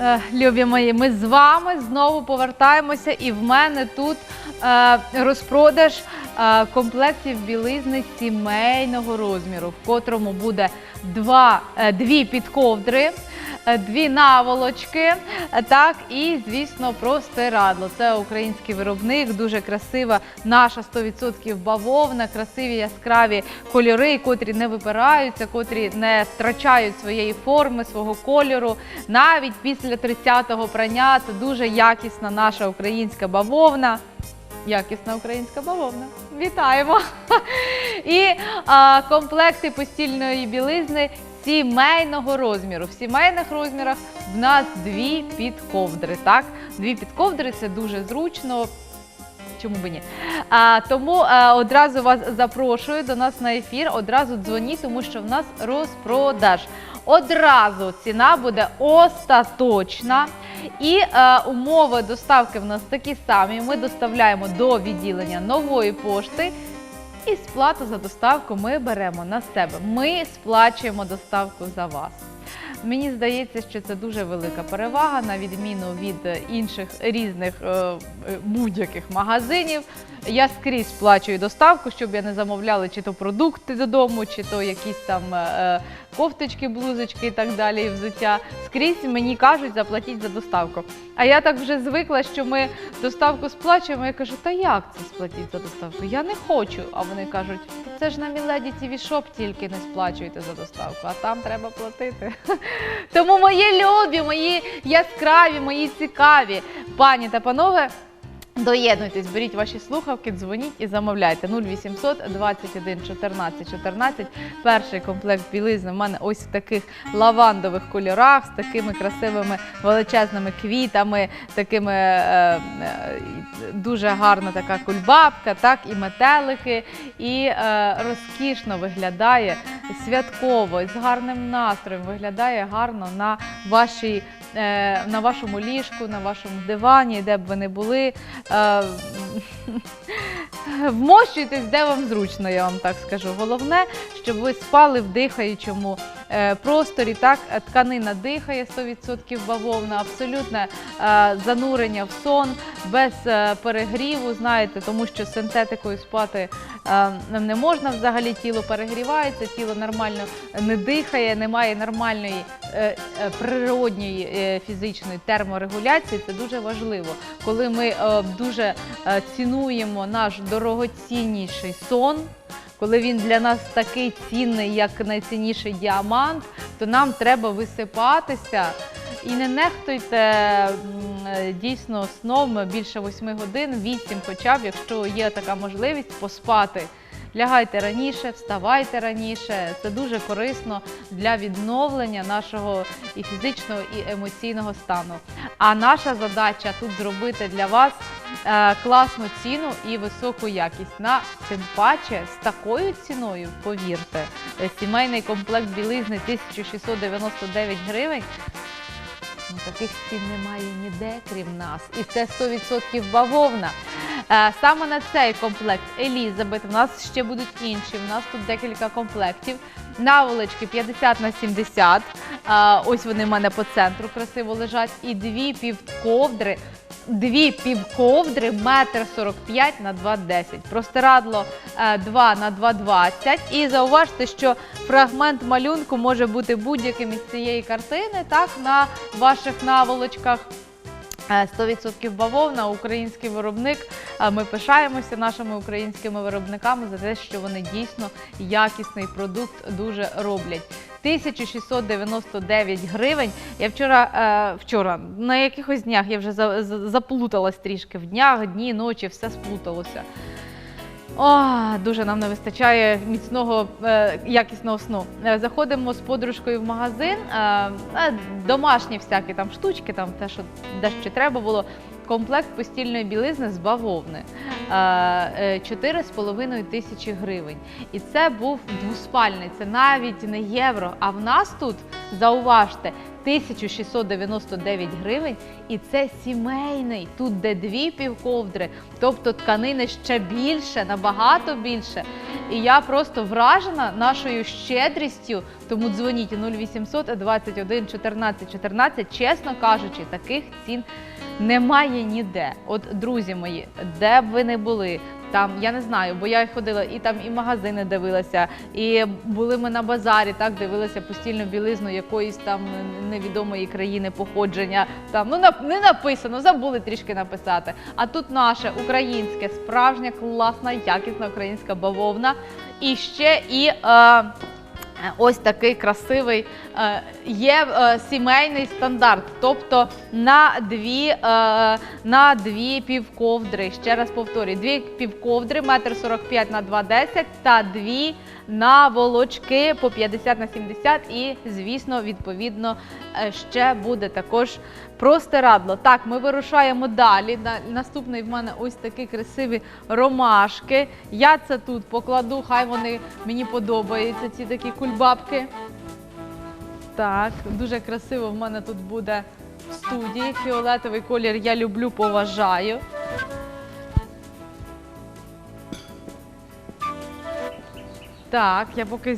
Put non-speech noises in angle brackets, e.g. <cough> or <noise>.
Е, Любі мої, ми з вами знову повертаємося, і в мене тут е, розпродаж комплектів білизни сімейного розміру, в котрому буде два, е, дві підковдри, е, дві наволочки, е, так і, звісно, простирадло. Це український виробник, дуже красива наша 100% бавовна, красиві яскраві кольори, котрі не випираються, котрі не втрачають своєї форми, свого кольору. Навіть після 30-го прання це дуже якісна наша українська бавовна. Якісна українська бавовна. Вітаємо! <laughs> І а, комплекти постільної білизни сімейного розміру. В сімейних розмірах в нас дві підковдри. Так, дві підковдри це дуже зручно. Чому би ні? А, тому е, одразу вас запрошую до нас на ефір. Одразу дзвоніть, тому що в нас розпродаж. Одразу ціна буде остаточна. І е, умови доставки в нас такі самі. Ми доставляємо до відділення нової пошти. І сплату за доставку ми беремо на себе. Ми сплачуємо доставку за вас. Мені здається, що це дуже велика перевага, на відміну від інших різних е, е, будь-яких магазинів. Я скрізь сплачую доставку, щоб я не замовляла чи то продукти додому, чи то якісь там е, кофточки, блузочки і так далі, і взуття. Скрізь мені кажуть, заплатіть за доставку. А я так вже звикла, що ми доставку сплачуємо. Я кажу, та як це сплатіть за доставку? Я не хочу. А вони кажуть, це ж на Міледі TV Шоп тільки не сплачуєте за доставку, а там треба платити. Тому мої любі, мої яскраві, мої цікаві пані та панове. Доєднуйтесь, беріть ваші слухавки, дзвоніть і замовляйте 0800 21 14 14. Перший комплект білизни в мене ось в таких лавандових кольорах, з такими красивими величезними квітами, такими е, е, дуже гарна така кульбабка, так і метелики, і е, розкішно виглядає святково, з гарним настроєм. Виглядає гарно на вашій. Е, На вашому ліжку, на вашому дивані, де б ви не були. Е, <laughs> Вмощуйтесь, де вам зручно, я вам так скажу. Головне, щоб ви спали в дихаючому е, просторі. Так, тканина дихає 100% бавовна, абсолютне занурення в сон, без перегріву, знаєте, тому що синтетикою спати е, не можна взагалі, тіло перегрівається, тіло нормально не дихає, немає нормальної е, е, природньої е, фізичної терморегуляції. Це дуже важливо, коли ми дуже цінуємо наш дорогоцінніший сон. Коли він для нас такий цінний, як найцінніший діамант, то нам треба висипатися. І не нехтуйте е, дійсно сном більше 8 годин, 8 хоча б, якщо є така можливість поспати. Лягайте раніше, вставайте раніше. Це дуже корисно для відновлення нашого і фізичного, і емоційного стану. А наша задача тут зробити для вас е, класну ціну і високу якість. На тим паче з такою ціною, повірте, сімейний комплект білизни 1699 гривень. Таких цін немає ніде, крім нас. І це 100% бавовна. Е, Саме на цей комплект Елізабет. У нас ще будуть інші. У нас тут декілька комплектів. Наволочки 50 на 70. Е, Ось вони в мене по центру красиво лежать. І дві півковдри. Дві півковдри, метр 45 на 2,10. Простирадло е, 2 на 2,20. І зауважте, що фрагмент малюнку може бути будь-яким із цієї картини, так, на ваших наволочках. Е, 100% бавовна, український виробник. Е, Ми пишаємося нашими українськими виробниками за те, що вони дійсно якісний продукт дуже роблять. 1699 гривень. Я вчора, е, вчора на якихось днях я вже за- за- заплуталась трішки в днях, дні, ночі, все сплуталося. О, дуже нам не вистачає міцного е, якісного сну. Е, заходимо з подружкою в магазин, е, домашні всякі там штучки, там те, що дещо треба було. Комплект постільної білизни з бавовни Е, е, 4,5 тисячі гривень. І це був двоспальний, це навіть не євро. А в нас тут, зауважте, 1699 гривень, і це сімейний. Тут де дві півковдри, тобто тканини ще більше, набагато більше. І я просто вражена нашою щедрістю. Тому дзвоніть 0800 21 14 14. Чесно кажучи, таких цін немає ніде. От, друзі мої, де б ви не були. Там я не знаю, бо я ходила і там і магазини дивилася, і були ми на базарі, так дивилася постільну білизну якоїсь там невідомої країни походження. Там ну не написано, забули трішки написати. А тут наше українське, справжня класна, якісна українська бавовна. І ще і. Е, Ось такий красивий є е, сімейний стандарт, тобто на дві, е, на дві півковдри. Ще раз повторюю, дві півковдри, метр 45 на 2,10 та дві на волочки по 50 на 70 і, звісно, відповідно, е, ще буде також простирадло. Так, ми вирушаємо далі. На- Наступний в мене ось такі красиві ромашки. Я це тут покладу, хай вони мені подобаються, ці такі кульбабки. Так, дуже красиво в мене тут буде в студії. Фіолетовий колір я люблю, поважаю. Так, я поки